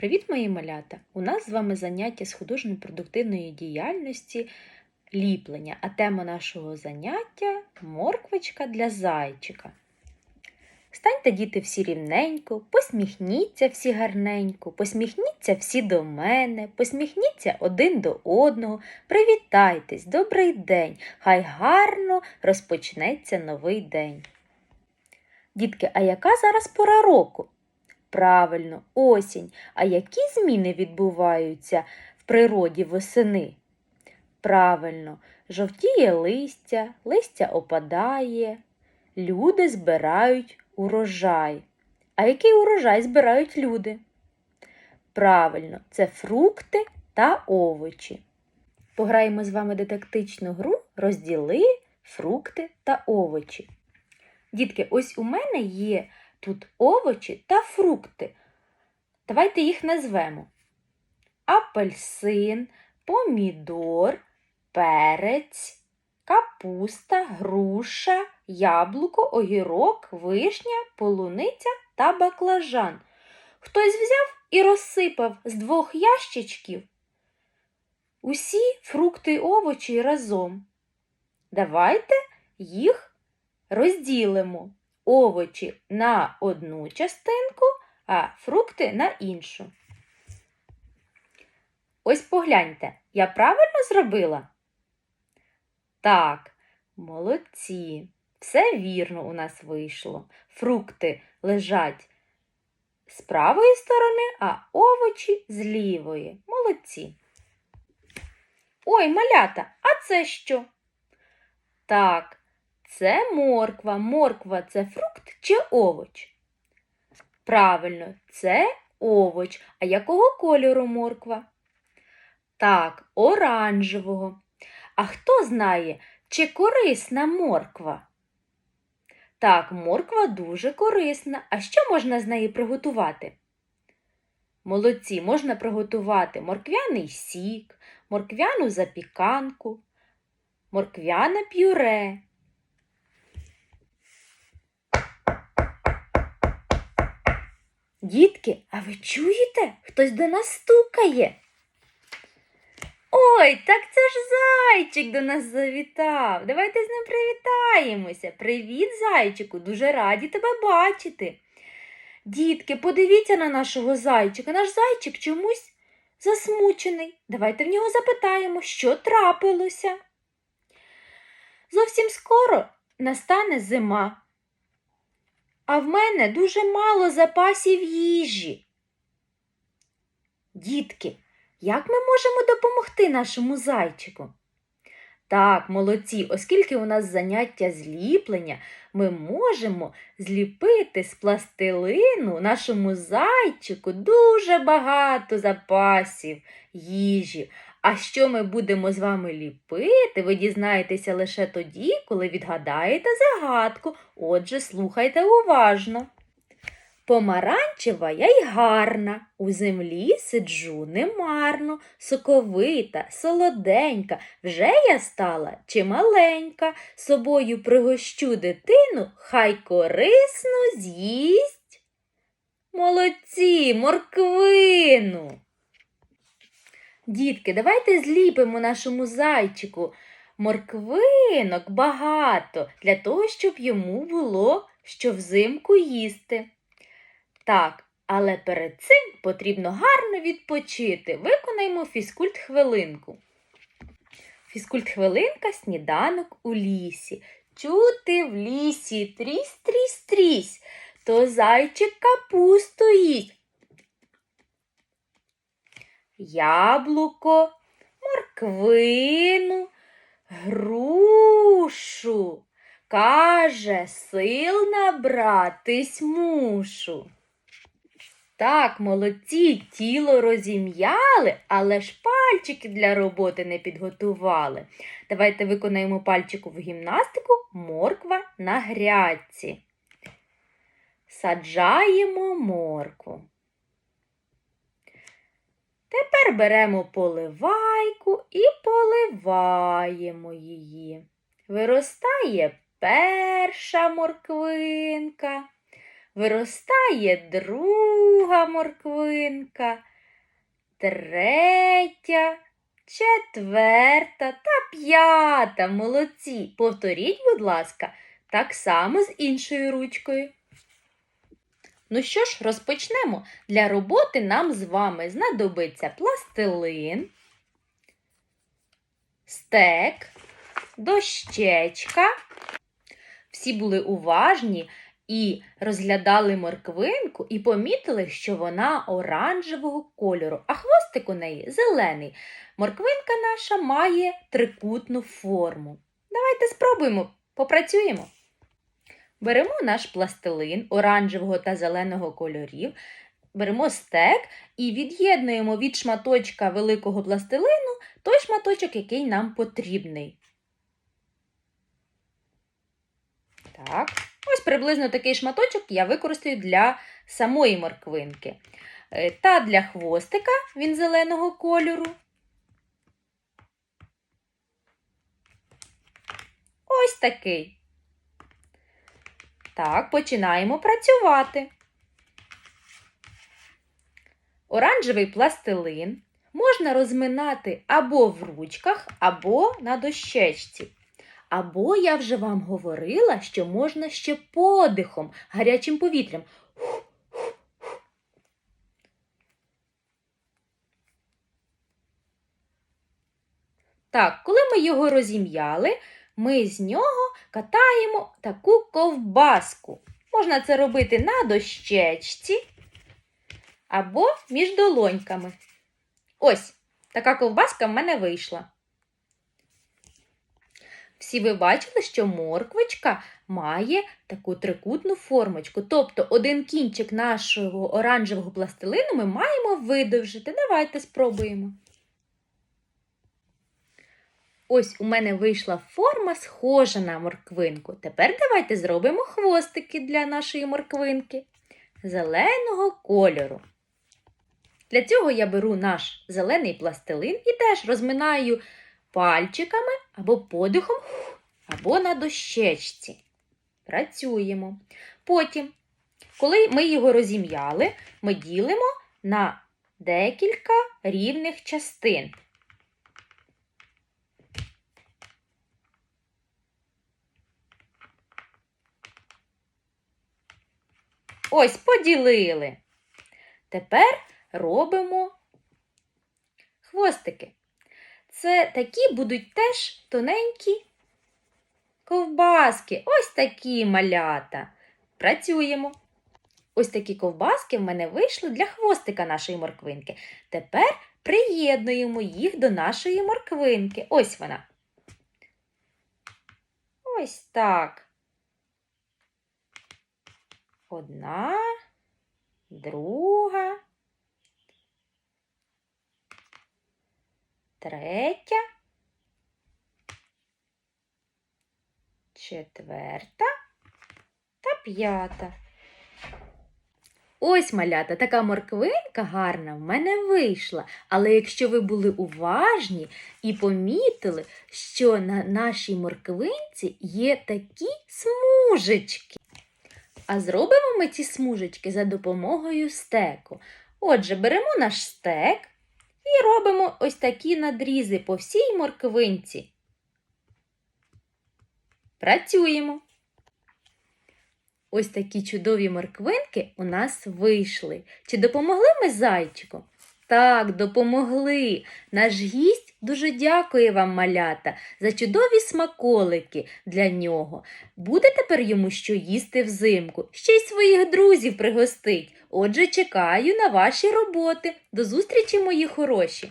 Привіт, мої малята! У нас з вами заняття з художньо-продуктивної діяльності ліплення, а тема нашого заняття морквочка для зайчика. Станьте, діти, всі рівненько, посміхніться всі гарненько, посміхніться всі до мене, посміхніться один до одного, привітайтесь, добрий день, хай гарно розпочнеться новий день. Дітки, а яка зараз пора року? Правильно, осінь. А які зміни відбуваються в природі восени? Правильно, жовтіє листя, листя опадає, люди збирають урожай. А який урожай збирають люди? Правильно, це фрукти та овочі. Пограємо з вами детектичну гру розділи фрукти та овочі. Дітки, ось у мене є тут овочі та фрукти. Давайте їх назвемо: апельсин, помідор, перець, капуста, груша, яблуко, огірок, вишня, полуниця та баклажан. Хтось взяв і розсипав з двох ящичків усі фрукти й овочі разом. Давайте їх розділимо овочі на одну частинку, а фрукти на іншу. Ось погляньте, я правильно зробила? Так, молодці. Все вірно у нас вийшло. Фрукти лежать з правої сторони, а овочі з лівої. Молодці. Ой, малята, а це що? Так, це морква. Морква це фрукт чи овоч? Правильно, це овоч. А якого кольору морква? Так, оранжевого. А хто знає, чи корисна морква? Так, морква дуже корисна. А що можна з неї приготувати? Молодці, можна приготувати морквяний сік, морквяну запіканку, морквяне пюре. Дітки, а ви чуєте? Хтось до нас стукає. Ой, так це ж зайчик до нас завітав. Давайте з ним привітаємося. Привіт, зайчику, дуже раді тебе бачити. Дітки, подивіться на нашого зайчика. Наш зайчик чомусь засмучений. Давайте в нього запитаємо, що трапилося. Зовсім скоро настане зима, а в мене дуже мало запасів їжі. Дітки, як ми можемо допомогти нашому зайчику? Так, молодці, оскільки у нас заняття зліплення, ми можемо зліпити з пластилину нашому зайчику дуже багато запасів їжі. А що ми будемо з вами ліпити, ви дізнаєтеся лише тоді, коли відгадаєте загадку. Отже, слухайте уважно. Помаранчева я й гарна, у землі сиджу немарно, соковита, солоденька, вже я стала чималенька, собою пригощу дитину, хай корисно з'їсть. Молодці, морквину. Дітки, давайте зліпимо нашому зайчику морквинок багато для того, щоб йому було що взимку їсти. Так, але перед цим потрібно гарно відпочити. Виконаймо фізкульт хвилинку. Фізкульт хвилинка сніданок у лісі. Чути в лісі трісь, трісь, трісь, то зайчик капусту їсть. Яблуко, морквину, грушу. Каже, сил набратись мушу. Так, молодці, тіло розім'яли, але ж пальчики для роботи не підготували. Давайте виконаємо пальчикову гімнастику морква на грядці. Саджаємо моркву. Тепер беремо поливайку і поливаємо її. Виростає перша морквинка. Виростає друга морквинка, третя, четверта та п'ята. Молодці. Повторіть, будь ласка, так само з іншою ручкою. Ну що ж, розпочнемо. Для роботи нам з вами знадобиться пластилин, стек, дощечка. Всі були уважні і розглядали морквинку і помітили, що вона оранжевого кольору, а хвостик у неї зелений. Морквинка наша має трикутну форму. Давайте спробуємо, попрацюємо. Беремо наш пластилин оранжевого та зеленого кольорів, беремо стек і від'єднуємо від шматочка великого пластилину той шматочок, який нам потрібний. Так, ось приблизно такий шматочок я використаю для самої морквинки. Е, Та для хвостика він зеленого кольору. Ось такий. Так, починаємо працювати. Оранжевий пластилин можна розминати або в ручках, або на дощечці. Або я вже вам говорила, що можна ще подихом, гарячим повітрям. Так, коли ми його розім'яли, ми з нього катаємо таку ковбаску. Можна це робити на дощечці або між долоньками. Ось, така ковбаска в мене вийшла. Всі ви бачили, що морквочка має таку трикутну формочку. Тобто один кінчик нашого оранжевого пластилину ми маємо видовжити. Давайте спробуємо. Ось у мене вийшла форма, схожа на морквинку. Тепер давайте зробимо хвостики для нашої морквинки зеленого кольору. Для цього я беру наш зелений пластилин і теж розминаю пальчиками або подихом, або на дощечці. Працюємо. Потім, коли ми його розім'яли, ми ділимо на декілька рівних частин. Ось поділили. Тепер робимо хвостики. Це такі будуть теж тоненькі ковбаски. Ось такі малята. Працюємо. Ось такі ковбаски в мене вийшли для хвостика нашої морквинки. Тепер приєднуємо їх до нашої морквинки. Ось вона. Ось так. Одна, друга, третя, четверта та п'ята. Ось малята, така морквинка гарна в мене вийшла. Але якщо ви були уважні і помітили, що на нашій морквинці є такі смужечки. А зробимо ми ці смужечки за допомогою стеку. Отже, беремо наш стек і робимо ось такі надрізи по всій морквинці. Працюємо. Ось такі чудові морквинки у нас вийшли. Чи допомогли ми зайчику? Так, допомогли. Наш гість дуже дякую вам, малята, за чудові смаколики для нього. Буде тепер йому що їсти взимку, ще й своїх друзів пригостить. Отже, чекаю на ваші роботи. До зустрічі, мої хороші!